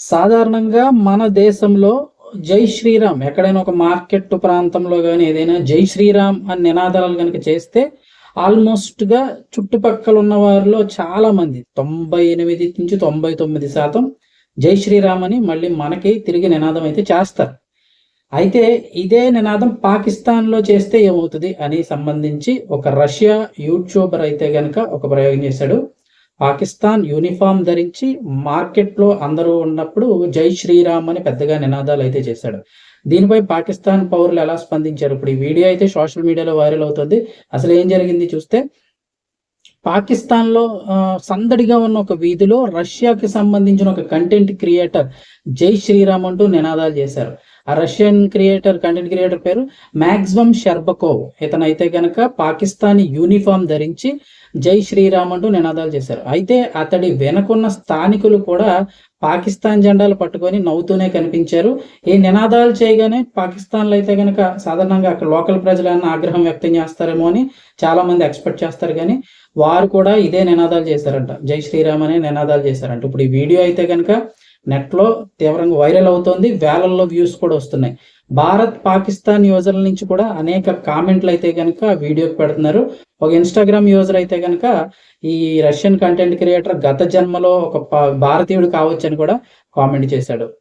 సాధారణంగా మన దేశంలో జై శ్రీరామ్ ఎక్కడైనా ఒక మార్కెట్ ప్రాంతంలో కానీ ఏదైనా జై శ్రీరామ్ అని నినాదాలు కనుక చేస్తే ఆల్మోస్ట్గా చుట్టుపక్కల ఉన్న వారిలో చాలా మంది తొంభై ఎనిమిది నుంచి తొంభై తొమ్మిది శాతం జై శ్రీరామ్ అని మళ్ళీ మనకి తిరిగి నినాదం అయితే చేస్తారు. అయితే ఇదే నినాదం పాకిస్తాన్లో చేస్తే ఏమవుతుంది? అని సంబంధించి ఒక రష్యా యూట్యూబర్ అయితే గనక ఒక ప్రయోగం చేశాడు. పాకిస్తాన్ యూనిఫామ్ ధరించి మార్కెట్లో అందరూ ఉన్నప్పుడు జై శ్రీరామ్ అని పెద్దగా నినాదాలు అయితే చేశాడు. దీనిపై పాకిస్తాన్ పౌరులు ఎలా స్పందించారు? ఇప్పుడు ఈ వీడియో అయితే సోషల్ మీడియాలో వైరల్ అవుతుంది. అసలు ఏం జరిగింది చూస్తే పాకిస్తాన్లో సందడిగా ఉన్న ఒక వీధిలో రష్యాకి సంబంధించిన ఒక కంటెంట్ క్రియేటర్ జై శ్రీరామ్ అంటూ నినాదాలు చేశారు. ఆ రష్యన్ క్రియేటర్ కంటెంట్ క్రియేటర్ పేరు మ్యాక్సిమం షర్బకోవ్. ఇతనైతే కనుక పాకిస్తానీ యూనిఫామ్ ధరించి జై శ్రీరామ్ అంటూ నినాదాలు చేశారు. అయితే అతడి వెనకున్న స్థానికులు కూడా పాకిస్తాన్ జెండాలు పట్టుకొని నవ్వుతూనే కనిపించారు. ఈ నినాదాలు చేయగానే పాకిస్తాన్లో అయితే కనుక సాధారణంగా అక్కడ లోకల్ ప్రజలన్న ఆగ్రహం వ్యక్తం చేస్తారేమో అని చాలా మంది ఎక్స్పెక్ట్ చేస్తారు కానీ వారు కూడా ఇదే నినాదాలు చేశారంట. జై శ్రీరామ్ అనే నినాదాలు చేశారంట. ఇప్పుడు ఈ వీడియో అయితే కనుక నెట్లో తీవ్రంగా వైరల్ అవుతోంది వేలల్లో వ్యూస్ కూడా వస్తున్నాయి. భారత్ పాకిస్తాన్ యూజర్ల నుంచి కూడా అనేక కామెంట్లు అయితే కనుక వీడియోకి పెడుతున్నారు. ఒక ఇన్స్టాగ్రామ్ యూజర్ అయితే కనుక ఈ రష్యన్ కంటెంట్ క్రియేటర్ గత జన్మలో ఒక ప- భారతీయుడు కావచ్చు అని కూడా కామెంట్ చేశాడు.